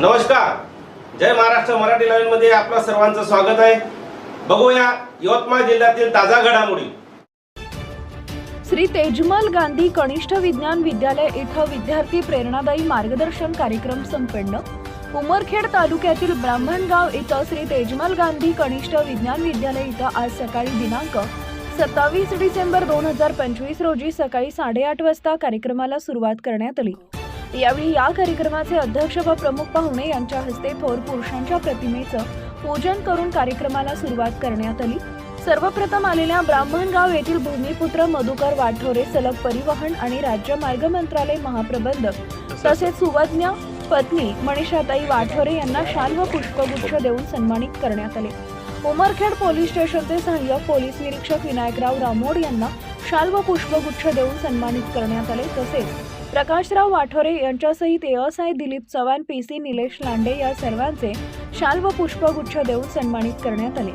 जय महाराष्ट्र मराठी लाईव्हमध्ये आपलं सर्वांचं स्वागत आहे. बघूया यवतमाळ जिल्ह्यातील ताजा घडामोडी. श्री तेजमल गांधी कनिष्ठ विज्ञान विद्यालय इथं विद्यार्थी प्रेरणादायी मार्गदर्शन कार्यक्रम संपन्न. उमरखेड तालुक्यातील ब्राह्मणगाव इथं श्री तेजमल गांधी कनिष्ठ विज्ञान विद्यालय इथं आज सकाळी दिनांक सत्तावीस डिसेंबर दोन हजार पंचवीस रोजी सकाळी साडेआठ वाजता कार्यक्रमाला सुरुवात करण्यात आली. यावेळी या कार्यक्रमाचे अध्यक्ष व प्रमुख पाहुणे यांच्या हस्ते थोर पुरुषांच्या प्रतिमेचं पूजन करून कार्यक्रमाला सुरुवात करण्यात आली. सर्वप्रथम आलेल्या ब्राह्मणगाव येथील भूमिपुत्र मधुकर वाठोरे सलग परिवहन आणि राज्य मार्ग मंत्रालय महाप्रबंधक तसेच सुवज्ञ पत्नी मनीषाताई वाठोरे यांना शाल व पुष्पगुच्छ देऊन सन्मानित करण्यात आले. उमरखेड पोलीस स्टेशनचे सहाय्यक पोलीस निरीक्षक विनायकराव रामोड यांना शाल व पुष्पगुच्छ देऊन सन्मानित करण्यात आले. तसेच Prakashrao Wathore यांच्यासहित ASI Dilip Chavan P C Nilesh Lande या सर्वांचे शाल व पुष्पगुच्छ देऊन सन्मानित करण्यात आले.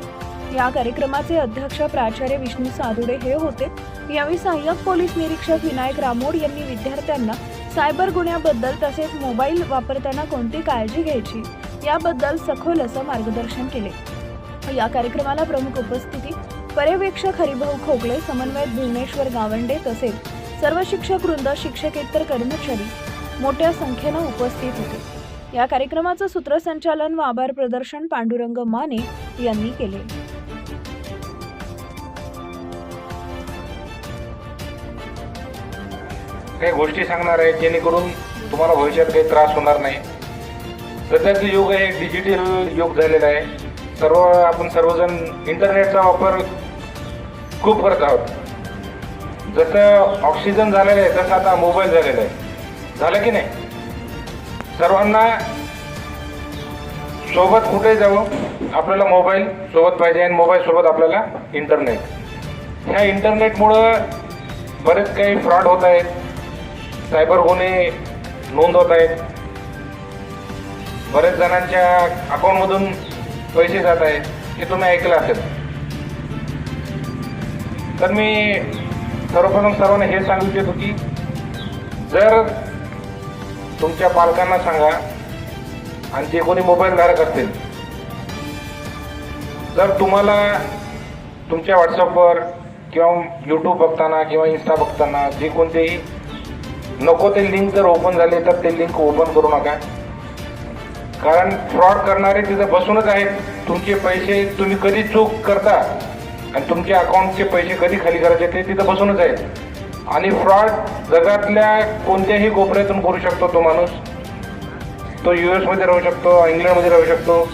या कार्यक्रमाचे अध्यक्ष प्राचार्य विष्णू सादुडे हे होते. यावेळी सहाय्यक पोलीस निरीक्षक विनायक रामोड यांनी विद्यार्थ्यांना सायबर गुन्ह्याबद्दल तसेच मोबाईल वापरताना कोणती काळजी घ्यायची याबद्दल सखोल असं मार्गदर्शन केले. या कार्यक्रमाला प्रमुख उपस्थिती पर्यवेक्षक हरिभाऊ खोकले समन्वयक भुवनेश्वर गावंडे तसेच सर्व शिक्षक वृंद शिक्षकेतर कर्मचारी मोठ्या संख्येनं उपस्थित होते. या कार्यक्रमाचं सूत्रसंचालन व आभार प्रदर्शन पांडुरंग माने यांनी केले. काही गोष्टी सांगणार आहे जेणेकरून तुम्हाला भविष्यात काही त्रास होणार नाही. सध्याचं युग हे डिजिटल युग झालेलं आहे. सर्व आपण सर्वजण इंटरनेटचा वापर खूप करत आहोत. जसं ऑक्सिजन झालेलं आहे तसं आता मोबाईल झालेला आहे. झालं की नाही? सर्वांना सोबत कुठे जाऊ आपल्याला मोबाईल सोबत पाहिजे आणि मोबाईल सोबत आपल्याला इंटरनेट ह्या इंटरनेटमुळं बरेच काही फ्रॉड होत आहेत. सायबर गुन्हे नोंद होत आहेत. बरेच जणांच्या अकाउंटमधून पैसे जात आहेत हे तुम्ही ऐकलं असेल. तर मी सर्वप्रथम सर्वांना हे सांगू इच्छितो की जर तुमच्या पालकांना सांगा आणि जे कोणी मोबाईल धारक असतील जर तुम्हाला तुमच्या व्हॉट्सअपवर किंवा यूट्यूब बघताना किंवा इन्स्टा बघताना जे कोणतेही नको ते लिंक जर ओपन झाले तर ते लिंक ओपन करू नका. कारण फ्रॉड करणारे तिथं बसूनच आहेत. तुमचे पैसे तुम्ही कधी चूक करता? आणि तुमच्या अकाउंटचे पैसे कधी खाली करायचे ते तिथं बसूनच आहेत. आणि फ्रॉड जगातल्या कोणत्याही कोपऱ्यातून करू शकतो तो माणूस. तो यू एसमध्ये राहू शकतो इंग्लंडमध्ये राहू शकतो.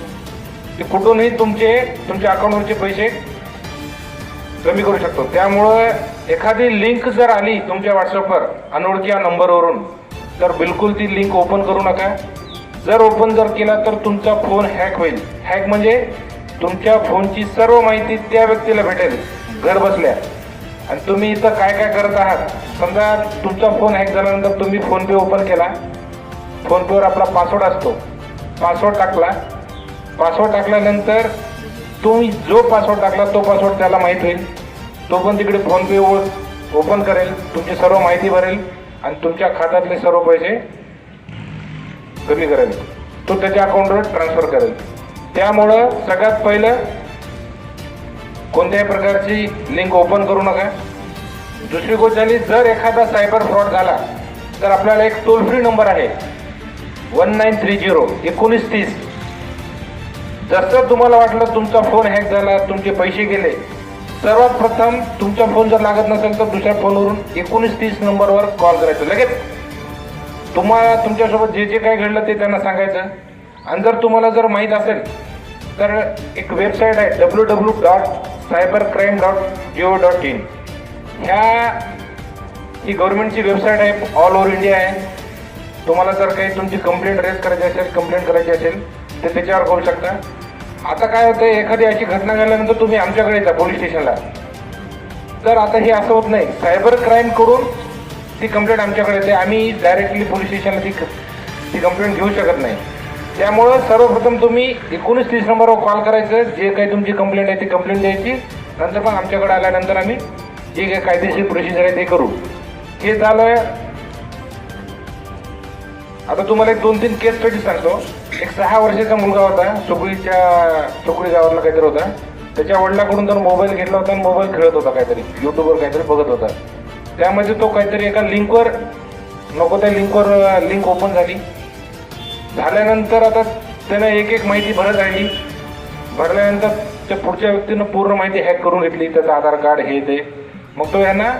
ते कुठूनही तुमचे तुमच्या अकाउंटवरचे पैसे कमी करू शकतो. त्यामुळं एखादी लिंक जर आली तुमच्या व्हॉट्सअपवर अनोळखी नंबरवरून तर बिलकुल ती लिंक ओपन करू नका. जर ओपन जर केला तर तुमचा फोन हॅक होईल. हॅक म्हणजे तुमच्या फोनची सर्व माहिती त्या व्यक्तीला भेटेल. घर बसल्या. आणि तुम्ही इथं काय काय करत आहात? समजा तुमचा फोन हॅक झाल्यानंतर तुम्ही फोनपे ओपन केला. फोनपेवर आपला पासवर्ड असतो. पासवर्ड टाकला. पासवर्ड टाकल्यानंतर तुम्ही जो पासवर्ड टाकला तो पासवर्ड त्याला माहीत होईल. तो पण तिकडे फोनपे ओपन करेल. तुमची सर्व माहिती भरेल. आणि तुमच्या खात्यातले सर्व पैसे कमी करेल. तो त्याच्या अकाउंटवर ट्रान्सफर करेल. त्यामुळं सगळ्यात पहिलं कोणत्याही प्रकारची लिंक ओपन करू नका. दुसरी गोष्ट झाली जर एखादा सायबर फ्रॉड झाला तर आपल्याला एक टोल फ्री नंबर आहे. वन नाईन थ्री झिरो एकोणीस तीस. जसं तुम्हाला वाटलं तुमचा फोन हॅक झाला तुमचे पैसे गेले सर्वात प्रथम तुमचा फोन जर लागत नसेल तर दुसऱ्या फोनवरून एकोणीस तीस नंबरवर कॉल करायचं. लगेच. तुम्हाला तुमच्यासोबत जे जे काही घडलं ते त्यांना सांगायचं. आणि जर तुम्हाला जर माहीत असेल तर एक वेबसाईट आहे W W dot cybercrime dot gov dot in ह्या ही गव्हर्नमेंटची वेबसाईट आहे ऑल ओव्हर इंडिया आहे. तुम्हाला जर काही तुमची कंप्लेंट रेज करायची असेल कंप्लेंट करायची असेल तर त्याच्यावर करू शकता. आता काय होतं एखादी अशी घटना झाल्यानंतर तुम्ही आमच्याकडे येता पोलीस स्टेशनला तर आता हे असं होत नाही. सायबर क्राईम करून ती कंप्लेंट आमच्याकडे येते. आम्ही डायरेक्टली पोलीस स्टेशनला ती ती कंप्लेंट घेऊ शकत नाही. त्यामुळं सर्वप्रथम तुम्ही एकोणीस तीस नंबरवर कॉल करायचं. जे काही तुमची कंप्लेंट आहे ती कंप्लेंट द्यायची. नंतर मग आमच्याकडे आल्यानंतर आम्ही जे काही कायदेशीर प्रोसिजर आहे ते करू. हे झालं. आता तुम्हाला एक दोन तीन केस स्टडी सांगतो. एक सहा वर्षाचा मुलगा होता. सुकळीच्या सुकळी गावातला काहीतरी होता. त्याच्या वडिलाकडून तर मोबाईल घेतला होता आणि मोबाईल खेळत होता काहीतरी. युट्यूबवर काहीतरी बघत होता. त्यामध्ये तो काहीतरी एका लिंकवर नको त्या लिंकवर लिंक ओपन झाली. झाल्यानंतर आता त्यानं एक एक माहिती भरत राहिली. भरल्यानंतर त्या पुढच्या व्यक्तीनं पूर्ण माहिती हॅक करून घेतली. त्याचं आधार कार्ड हे ते. मग तो यांना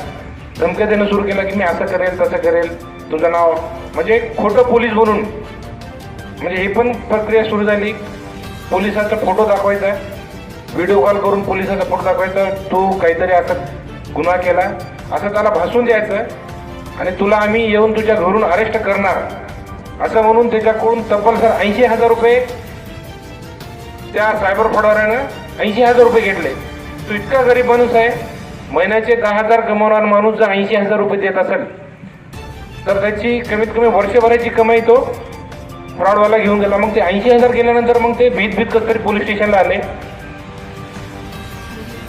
धमक्या देणं सुरू केला की मी असं करेल तसं करेल. तुझं नाव म्हणजे एक खोटं पोलीस बनून म्हणजे ही पण प्रक्रिया सुरू झाली. पोलिसाचा फोटो दाखवायचा. व्हिडिओ कॉल करून पोलिसाचा फोटो दाखवायचा. तू काहीतरी असं गुन्हा केला. असं त्याला भासून द्यायचं. आणि तुला आम्ही येऊन तुझ्या घरून अरेस्ट करणार. असं म्हणून त्याच्याकडून तब्बल सर ऐंशी हजार रुपये त्या सायबर फ्रॉडवाल्यानं ऐंशी हजार रुपये घेतले. तो इतका गरीब माणूस आहे महिन्याचे दहा हजार कमावणारा माणूस जर ऐंशी हजार रुपये देत असेल तर त्याची कमीत कमी वर्षभराची कमाई तो फ्रॉडवाला घेऊन गेला. मग ते ऐंशी हजार गेल्यानंतर मग ते भीत भीत तरी पोलीस स्टेशनला आले.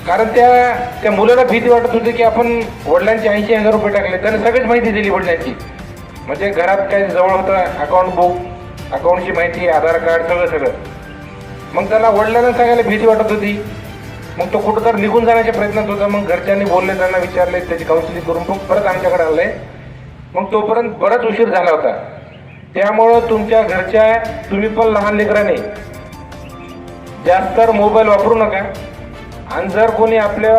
कारण त्या त्या मुलाला भीती वाटत होती की आपण वडिलांचे ऐंशी हजार रुपये टाकले. त्याने सगळीच माहिती दिली वडिलांची. म्हणजे घरात काही जवळ होतं अकाउंट बुक अकाउंटची माहिती आधार कार्ड सगळं सगळं. मग त्याला वडिलांना सांगायला भीती वाटत होती. मग तो कुठं तर निघून जाण्याच्या प्रयत्नात होता. मग घरच्यांनी बोलले त्यांना विचारले त्याची काउन्सिलिंग करून मग परत आमच्याकडे आले मग तोपर्यंत बराच उशीर झाला होता. त्यामुळं तुमच्या घरच्या तुम्ही पण लहान लेकराने जास्त तर मोबाईल वापरू नका. आणि जर कोणी आपल्या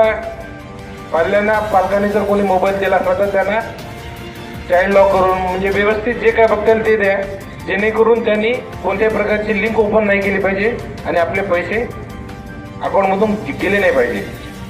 पाल्यांना पालकांनी जर कोणी मोबाईल दिला असला तर त्यांना चाइल्ड लॉक करून म्हणजे व्यवस्थित जे काय बघतील ते द्या. जेणेकरून त्यांनी कोणत्याही प्रकारची लिंक ओपन नाही केली पाहिजे आणि आपले पैसे अकाउंटमधून गेले नाही पाहिजे.